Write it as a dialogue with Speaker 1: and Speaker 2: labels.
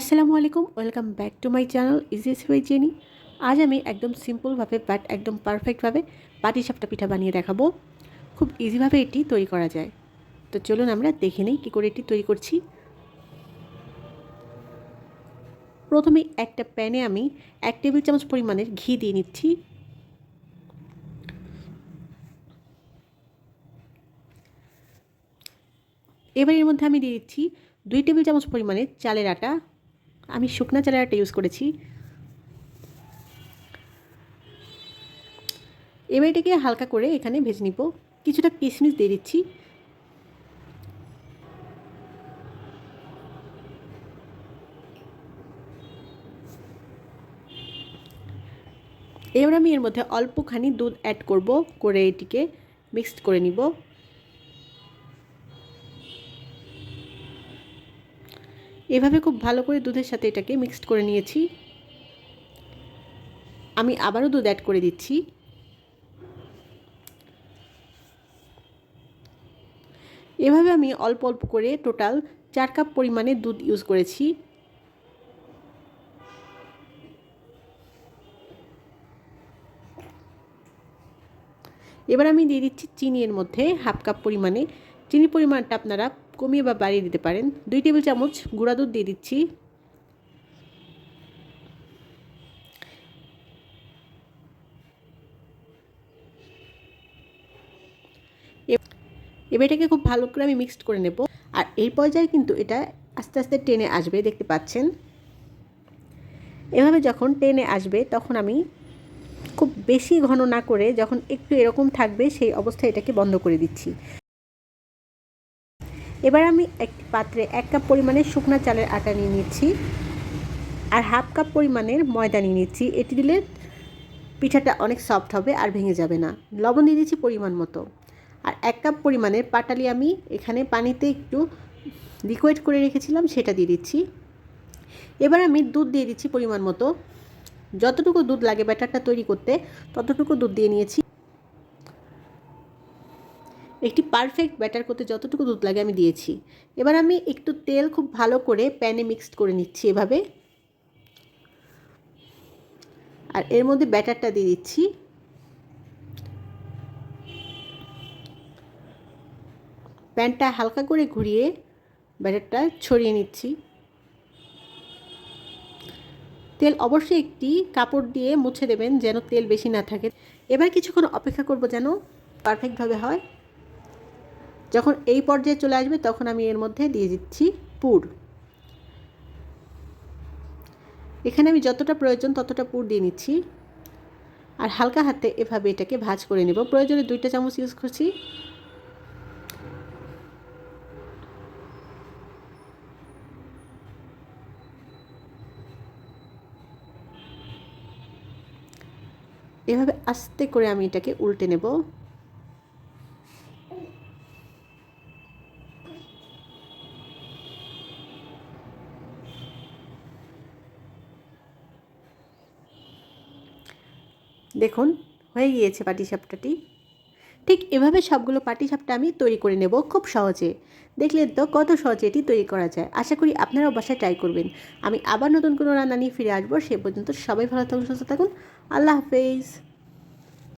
Speaker 1: আসসালামু আলাইকুম, welcome back to my channel easy way Jenny. আজ আমি একদম সিম্পলভাবে বাট একদম পারফেক্টভাবে পাটি সাপটা পিঠা বানিয়ে দেখাবো। খুব ইজিভাবে এটি তৈরি করা যায়। তো চলুন আমরা দেখে নিই কী করে এটি তৈরি করছি। প্রথমে একটা প্যানে আমি এক টেবিল চামচ পরিমাণের ঘি দিয়ে নিচ্ছি। এবার এর মধ্যে আমি দিয়ে দিচ্ছি দুই টেবিল চামচ পরিমাণে চালের আটা। আমি শুকনা চালের আটা ইউজ করেছি। এবার এটাকে হালকা করে এখানে ভেজে নিব। কিছুটা কিশমিশ দিয়ে দিচ্ছি। এবার আমি এর মধ্যে অল্পখানি দুধ অ্যাড করব, করে এটিকে মিক্সড করে নিব। এভাবে খুব ভালো করে দুধের সাথে এটাকে মিক্সড করে নিয়েছি। আমি আবারও দুধ অ্যাড করে দিচ্ছি। এভাবে আমি অল্প অল্প করে টোটাল চার কাপ পরিমাণে দুধ ইউজ করেছি। এবার আমি দিয়ে দিচ্ছি চিনি এর মধ্যে হাফ কাপ পরিমাণে। চিনি পরিমাণটা আপনারা কমিয়ে বা বাড়িয়ে দিতে পারেন। দুই টেবিল চামচ গুঁড়া দুধ দিয়ে দিচ্ছি। এবার এটাকে খুব ভালো করে আমি মিক্সড করে নেব। আর এই পর্যায়ে কিন্তু এটা আস্তে আস্তে টেনে আসবে, দেখতে পাচ্ছেন। এভাবে যখন টেনে আসবে, তখন আমি খুব বেশি ঘন না করে যখন একটু এরকম থাকবে, সেই অবস্থায় এটাকে বন্ধ করে দিচ্ছি। এবার আমি একটি পাত্রে এক কাপ পরিমাণের শুকনো চালের আটা নিয়ে নিচ্ছি আর হাফ কাপ পরিমাণের ময়দা নিয়ে নিচ্ছি। এটি দিলে পিঠাটা অনেক সফট হবে আর ভেঙে যাবে না। লবণ দিয়ে দিচ্ছি পরিমাণ মতো। আর এক কাপ পরিমাণের পাটালি আমি এখানে পানিতে একটু লিকুইড করে রেখেছিলাম, সেটা দিয়ে দিচ্ছি। এবার আমি দুধ দিয়ে দিচ্ছি পরিমাণ মতো। যতটুকু দুধ লাগে ব্যাটারটা তৈরি করতে, ততটুকু দুধ দিয়ে নিয়েছি। একটি পারফেক্ট ব্যাটার করতে যতটুকু দুধ লাগে আমি দিয়েছি। এবার আমি একটু তেল খুব ভালো করে প্যানে মিক্সড করে নিচ্ছি এভাবে। আর এর মধ্যে ব্যাটারটা দিয়ে দিচ্ছি। প্যানটা হালকা করে ঘুরিয়ে ব্যাটারটা ছড়িয়ে নিচ্ছি। তেল অবশ্যই একটি কাপড় দিয়ে মুছে দেবেন যেন তেল বেশি না থাকে। এবার কিছুক্ষণ অপেক্ষা করব যেন পারফেক্টভাবে হয়। যখন এই পর্যায়ে চলে আসবে, তখন আমি এর মধ্যে দিয়ে দিচ্ছি পুর। এখানে আমি যতটা প্রয়োজন ততটা পুর দিয়ে নিচ্ছি। আর হালকা হাতে এভাবে এটাকে ভাজ করে নেব। প্রয়োজনে দুইটা চামচ ইউজ করছি। এভাবে আস্তে করে আমি এটাকে উল্টে নেব। দেখুন, হয়ে গিয়েছে পাটিসাপটাটি। ঠিক এভাবে সবগুলো পাটিসাপটা আমি তৈরি করে নেব খুব সহজে। দেখলেন তো কত সহজে এটি তৈরি করা যায়। আশা করি আপনারাও বাসায় ট্রাই করবেন। আমি আবার নতুন কোনো রান্না নিয়ে ফিরে আসব, সে পর্যন্ত সবাই ভালো থাকুন, সুস্থ থাকুন। আল্লাহ হাফেজ।